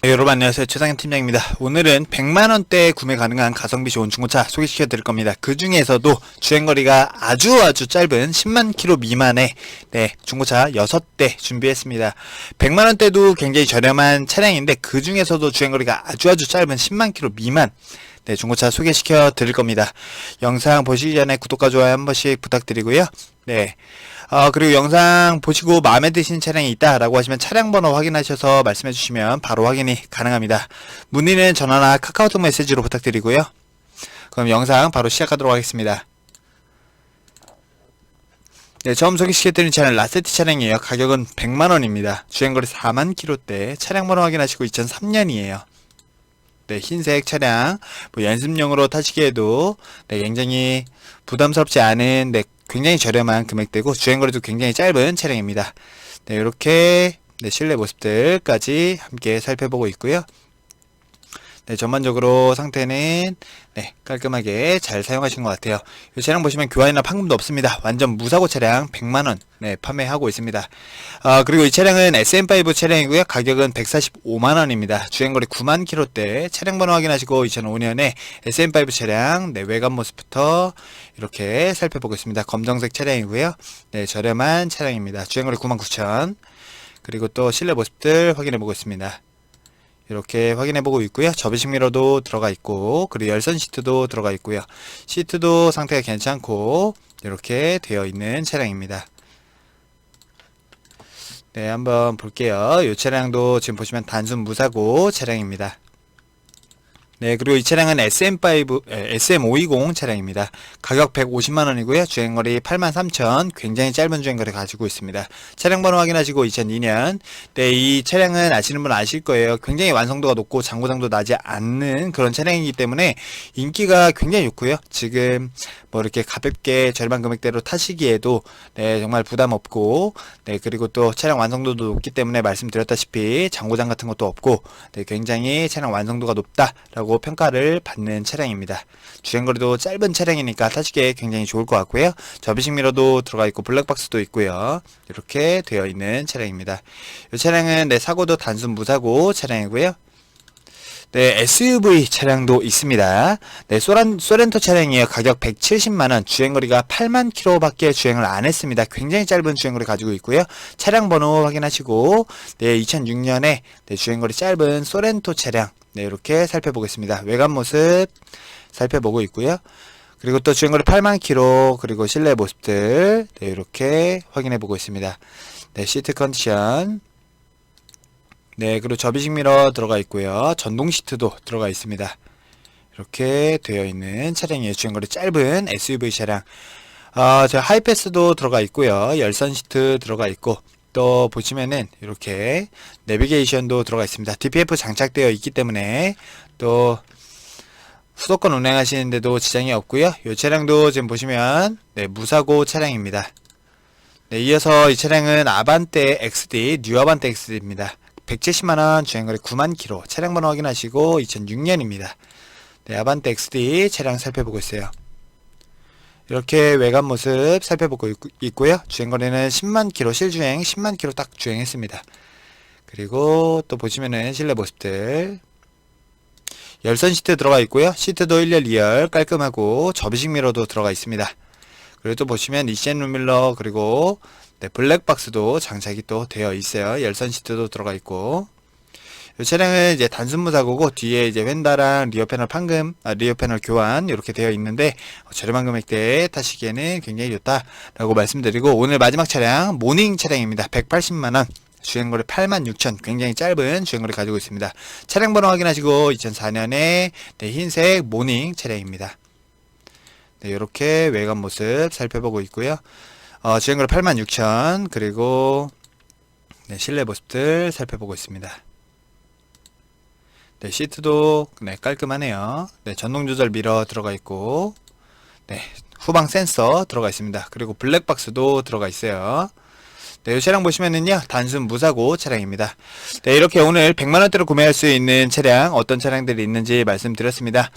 네, 여러분 안녕하세요. 최상현 팀장입니다. 오늘은 100만원대 구매 가능한 가성비 좋은 중고차 소개시켜 드릴 겁니다. 그 중에서도 주행거리가 아주 아주 짧은 10만 킬로 미만의 네, 중고차 6대 준비했습니다. 100만원대도 굉장히 저렴한 차량인데 그 중에서도 주행거리가 아주 아주 짧은 10만 킬로 미만 네, 중고차 소개시켜 드릴 겁니다. 영상 보시기 전에 구독과 좋아요 한 번씩 부탁드리고요. 네. 어, 그리고 영상 보시고 마음에 드시는 차량이 있다라고 하시면 차량 번호 확인하셔서 말씀해 주시면 바로 확인이 가능합니다. 문의는 전화나 카카오톡 메시지로 부탁드리고요. 그럼 영상 바로 시작하도록 하겠습니다. 네, 처음 소개시켜드린 차량 라세티 차량이에요. 가격은 100만원입니다. 주행거리 4만 킬로대, 차량 번호 확인하시고 2003년이에요. 네, 흰색 차량, 뭐 연습용으로 타시기에도 네, 굉장히 부담스럽지 않은 네, 굉장히 저렴한 금액대고 주행거리도 굉장히 짧은 차량입니다. 네, 이렇게 네, 실내 모습들까지 함께 살펴보고 있고요. 네, 전반적으로 상태는 네, 깔끔하게 잘 사용하신 것 같아요. 이 차량 보시면 교환이나 판금도 없습니다. 완전 무사고 차량 100만원 네, 판매하고 있습니다. 아, 그리고 이 차량은 SM5 차량이고요. 가격은 145만원입니다. 주행거리 9만 킬로대 차량 번호 확인하시고 2005년에 SM5 차량 네, 외관 모습부터 이렇게 살펴보겠습니다. 검정색 차량이고요. 네, 저렴한 차량입니다. 주행거리 9만 9천 그리고 또 실내 모습들 확인해 보고 있습니다. 이렇게 확인해 보고 있고요. 접이식 미러도 들어가 있고 그리고 열선 시트도 들어가 있고요. 시트도 상태가 괜찮고 이렇게 되어 있는 차량입니다. 네, 한번 볼게요. 이 차량도 지금 보시면 단순 무사고 차량입니다. 네, 그리고 이 차량은 SM5, 에, SM520 차량입니다. 가격 150만원이고요. 주행거리 83,000, 굉장히 짧은 주행거리 가지고 있습니다. 차량 번호 확인하시고 2002년. 네, 이 차량은 아시는 분 아실 거예요. 굉장히 완성도가 높고 장고장도 나지 않는 그런 차량이기 때문에 인기가 굉장히 좋고요. 지금 뭐 이렇게 가볍게 저렴한 금액대로 타시기에도 네, 정말 부담 없고, 네, 그리고 또 차량 완성도도 높기 때문에 말씀드렸다시피 장고장 같은 것도 없고, 네, 굉장히 차량 완성도가 높다라고 평가를 받는 차량입니다. 주행거리도 짧은 차량이니까 타시기에 굉장히 좋을 것 같고요. 접이식 미러도 들어가 있고 블랙박스도 있고요. 이렇게 되어 있는 차량입니다. 이 차량은 네, 사고도 단순 무사고 차량이고요. 네, SUV 차량도 있습니다. 네, 소란, 소렌토 차량이에요. 가격 170만원, 주행거리가 8만 킬로밖에 주행을 안 했습니다. 굉장히 짧은 주행거리 가지고 있고요. 차량 번호 확인하시고, 네, 2006년에 네, 주행거리 짧은 소렌토 차량, 네, 이렇게 살펴보겠습니다. 외관 모습 살펴보고 있고요. 그리고 또 주행거리 8만 킬로, 그리고 실내 모습들, 네, 이렇게 확인해 보고 있습니다. 네, 시트 컨디션, 네, 그리고 접이식 미러 들어가 있고요. 전동 시트도 들어가 있습니다. 이렇게 되어 있는 차량이에요. 주행거리 짧은 SUV 차량. 아, 저 하이패스도 들어가 있고요. 열선 시트 들어가 있고 또 보시면은 이렇게 내비게이션도 들어가 있습니다. DPF 장착되어 있기 때문에 또 수도권 운행하시는데도 지장이 없고요. 이 차량도 지금 보시면 네, 무사고 차량입니다. 네, 이어서 이 차량은 아반떼 XD, 뉴 아반떼 XD입니다. 170만원, 주행거리 9만 킬로, 차량 번호 확인하시고 2006년입니다. 네, 아반떼 XD 차량 살펴보고 있어요. 이렇게 외관 모습 살펴보고 있, 고요 주행거리는 10만 킬로, 실주행 10만 킬로 딱 주행했습니다. 그리고 또 보시면은 실내 모습들 열선 시트 들어가 있고요. 시트도 1열 2열 깔끔하고 접이식 미러도 들어가 있습니다. 그리고 또 보시면 이센 룸밀러 그리고 네, 블랙박스도 장착이 또 되어 있어요. 열선 시트도 들어가 있고. 이 차량은 이제 단순 무 사고고 뒤에 이제 휀다랑 리어 패널 판금, 아, 리어 패널 교환 이렇게 되어 있는데 어, 저렴한 금액대에 타시기에는 굉장히 좋다라고 말씀드리고 오늘 마지막 차량 모닝 차량입니다. 180만 원. 주행거리 86,000 굉장히 짧은 주행거리 가지고 있습니다. 차량 번호 확인하시고 2004년에 네, 흰색 모닝 차량입니다. 네, 이렇게 외관 모습 살펴보고 있고요. 어, 주행거리 86,000 그리고 네, 실내 모습들 살펴보고 있습니다. 네, 시트도 네, 깔끔하네요. 네, 전동 조절 미러 들어가 있고 네, 후방 센서 들어가 있습니다. 그리고 블랙박스도 들어가 있어요. 네, 이 차량 보시면은요, 단순 무사고 차량입니다. 네, 이렇게 오늘 100만원대로 구매할 수 있는 차량, 어떤 차량들이 있는지 말씀드렸습니다.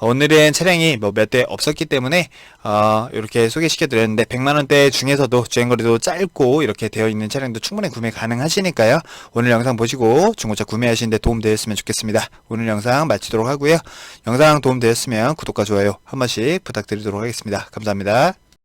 오늘은 차량이 뭐 몇 대 없었기 때문에 어, 이렇게 소개시켜 드렸는데 100만 원대 중에서도 주행거리도 짧고 이렇게 되어 있는 차량도 충분히 구매 가능하시니까요. 오늘 영상 보시고 중고차 구매하시는데 도움 되었으면 좋겠습니다. 오늘 영상 마치도록 하고요. 영상 도움 되었으면 구독과 좋아요 한 번씩 부탁드리도록 하겠습니다. 감사합니다.